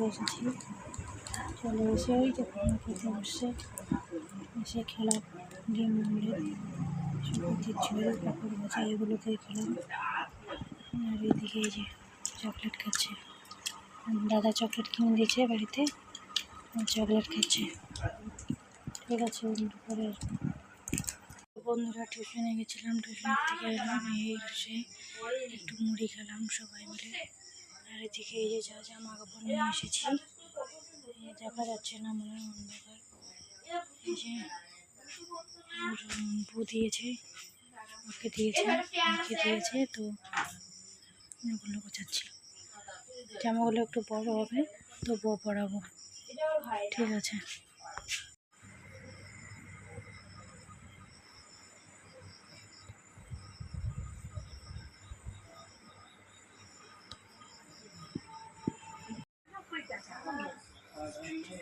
চলে এসেছি। চলে এসে ওই যে খেতে বসছে। এসে খেলাম, ডিম অমলেট সবজির ঝোল পাপড় ভাজা এগুলো দিয়ে খেলাম। আর এদিকে যে চকলেট খাচ্ছে। দাদা চকলেট কিনে দিয়েছে বাড়িতে চকলেট খাচ্ছে। ঠিক আছে পরে বন্ধুরা টিউশনে গেছিলাম টিউশন থেকে এলাম, এই এসে একটু মুড়ি খেলাম সবাই মিলে। আর এদিকে এই যে যা জামা কাপড় নিয়ে এসেছি দেখা যাচ্ছে না মনে হয় অন্ধকার। এই যে বউ দিয়েছে ওকে দিয়েছে ওকে দিয়েছে, তো ওগুলো গোছাচ্ছি। জামাগুলো একটু বড় হবে তো বউ পরাবো। ঠিক আছে।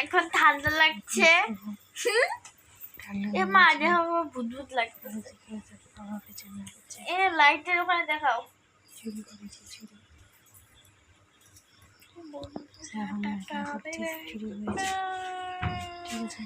এখন ঠান্ডা লাগছে। এ মা দেখো বুদবুদ লাগছে। এ লাইটের ওখানে দেখাও। ঠিক আছে